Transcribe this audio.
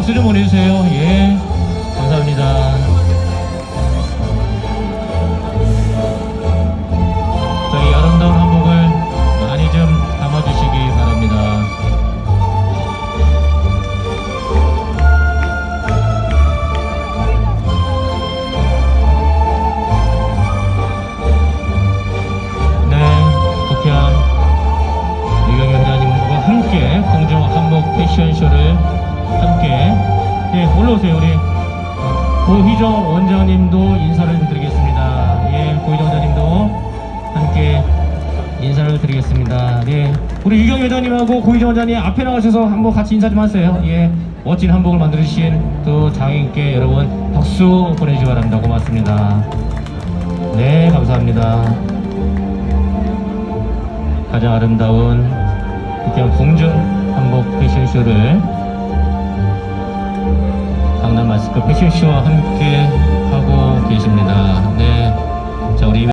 박수 좀 보내주세요. 예, 고희정 원장님도 인사를 좀 드리겠습니다. 예, 고희정 원장님도 함께 인사를 드리겠습니다. 네, 우리 이경희 회장님하고 고희정 원장님 앞에 나가셔서 한번 같이 인사 좀 하세요. 예, 멋진 한복을 만들어주신 또 장인께 여러분 박수 보내주시기 바랍니다. 고맙습니다. 네, 감사합니다. 가장 아름다운 국경 공중 한복 패션쇼를 강남 마스크 패션쇼와 함께 하고 계십니다. 네. 자, 우리